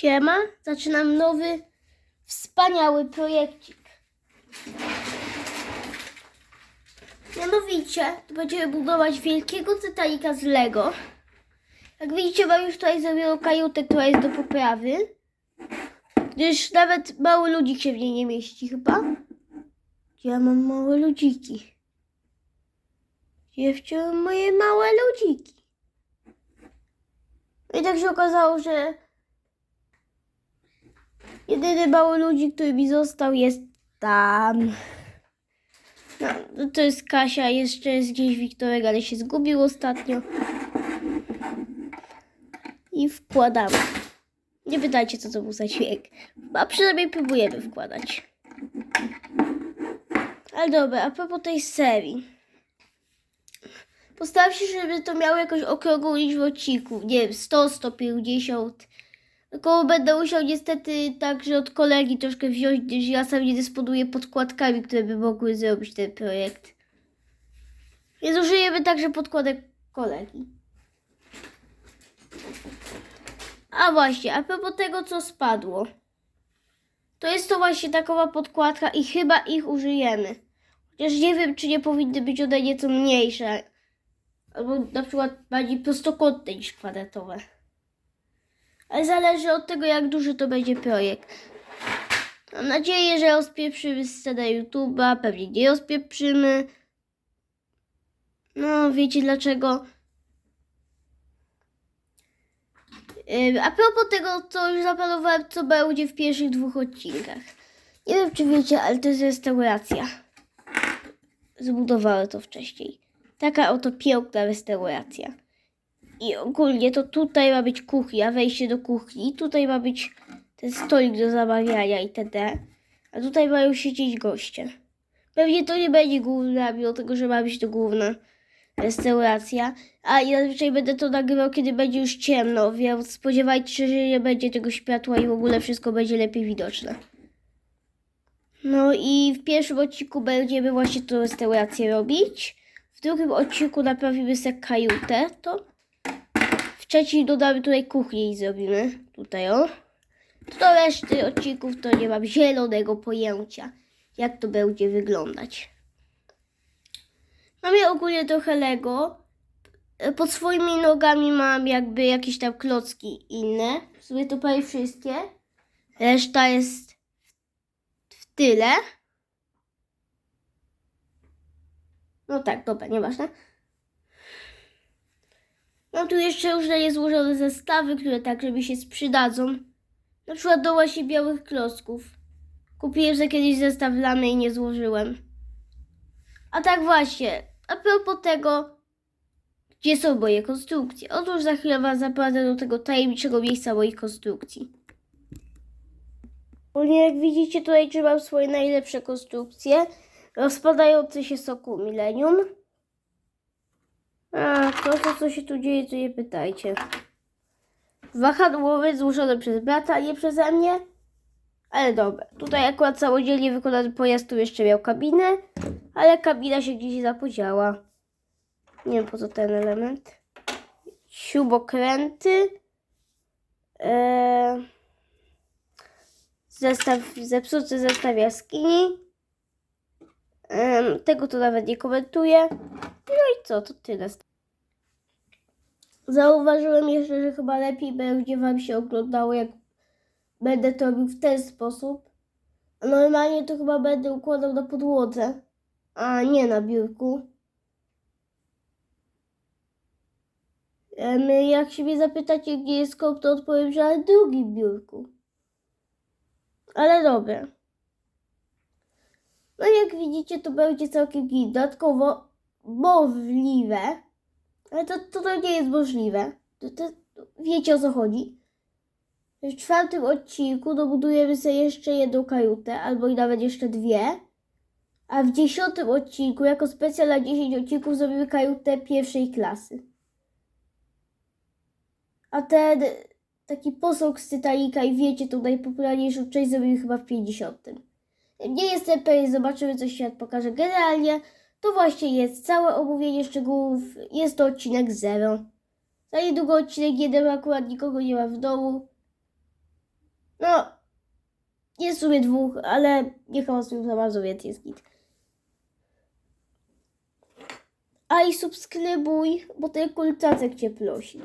Siema, zaczynam nowy, wspaniały projekcik. Mianowicie, to będziemy budować wielkiego Titanica z Lego. Jak widzicie, mam już tutaj zrobioną kajutę, która jest do poprawy. Gdyż nawet mały ludzik się w niej nie mieści chyba. Ja mam małe ludziki? Gdzie wciąłem moje małe ludziki? I tak się okazało, że jedyny mały ludzik, który mi został, jest tam. No, to jest Kasia, jeszcze jest gdzieś Wiktorek, ale się zgubił ostatnio. I wkładamy. Nie pytajcie, co to był za dźwięk. A przynajmniej próbujemy wkładać. Ale dobra, a propos tej serii. Postaram się, żeby to miało jakąś okrągłą liczbę odcinków. Nie wiem, 100, 150. Tylko będę musiał niestety także od kolegi troszkę wziąć, gdyż ja sam nie dysponuję podkładkami, które by mogły zrobić ten projekt. Więc użyjemy także podkładek kolegi. A właśnie, a propos tego, co spadło. To jest to właśnie takowa podkładka i chyba ich użyjemy. Chociaż nie wiem, czy nie powinny być one nieco mniejsze. Albo na przykład bardziej prostokątne niż kwadratowe. Ale zależy od tego, jak duży to będzie projekt. Mam nadzieję, że rozpieprzymy scenę YouTube'a. Pewnie nie rozpieprzymy. No, wiecie dlaczego? A propos tego, co już zaplanowałem, co będzie w pierwszych dwóch odcinkach. Nie wiem, czy wiecie, ale to jest restauracja. Zbudowałem to wcześniej. Taka oto piękna restauracja. I ogólnie to tutaj ma być kuchnia, wejście do kuchni. Tutaj ma być ten stolik do zamawiania itd. A tutaj mają siedzieć goście. Pewnie to nie będzie główna, mimo tego, że ma być to główna restauracja. A ja zazwyczaj będę to nagrywał, kiedy będzie już ciemno, więc spodziewajcie się, że nie będzie tego światła i w ogóle wszystko będzie lepiej widoczne. No i w pierwszym odcinku będziemy właśnie tą restaurację robić. W drugim odcinku naprawimy sobie kajutę, to w trzecim dodamy tutaj kuchnię i zrobimy tutaj o. Do reszty odcinków to nie mam zielonego pojęcia, jak to będzie wyglądać. Mam ja ogólnie trochę Lego. Pod swoimi nogami mam jakby jakieś tam klocki inne. W sumie to prawie wszystkie. Reszta jest w tyle. No tak, dobra, nieważne. Mam tu jeszcze różne niezłożone zestawy, które także mi się sprzydadzą. Na przykład do właśnie białych klocków. Kupiłem sobie kiedyś zestaw lamy i nie złożyłem. A tak właśnie, a propos tego, gdzie są moje konstrukcje. Otóż za chwilę Was zaprowadzę do tego tajemniczego miejsca moich konstrukcji. Ogólnie jak widzicie tutaj trzymam swoje najlepsze konstrukcje. Rozpadający się soku Millennium. A to, to co się tu dzieje, to nie pytajcie. Wahadłowy złożony przez brata, nie przeze mnie. Ale dobra, tutaj akurat samodzielnie wykonany pojazd tu jeszcze miał kabinę, ale kabina się gdzieś zapodziała. Nie wiem po co ten element. Śrubokręty. Eee, zestaw, zepsuty zestaw jaskini. Em, tego to nawet nie komentuję. Co, to tyle. Zauważyłem jeszcze, że chyba lepiej będzie Wam się oglądało, jak będę to robił w ten sposób. Normalnie to chyba będę układał na podłodze, a nie na biurku. Jak się mnie zapytacie, gdzie jest kąp, to odpowiem, że na drugim biurku. Ale dobra. No jak widzicie, to będzie całkiem. Dodatkowo możliwe, ale to, to, to nie jest możliwe. To, to, wiecie o co chodzi. W czwartym odcinku dobudujemy sobie jeszcze jedną kajutę, albo i nawet jeszcze dwie. A w dziesiątym odcinku, jako specjal na 10 odcinków, zrobimy kajutę pierwszej klasy. A ten taki posąg z Titanica i wiecie, tą najpopularniejszą część zrobimy chyba w 50. Nie jestem pewien, zobaczymy co świat pokaże. Generalnie to właśnie jest całe omówienie szczegółów. Jest to odcinek 0. Za niedługo odcinek 1 akurat nikogo nie ma w domu. No, jest w sumie dwóch, ale nie hałasują za bardzo, więc jest git. A i subskrybuj, bo ten kultacek cię prosi.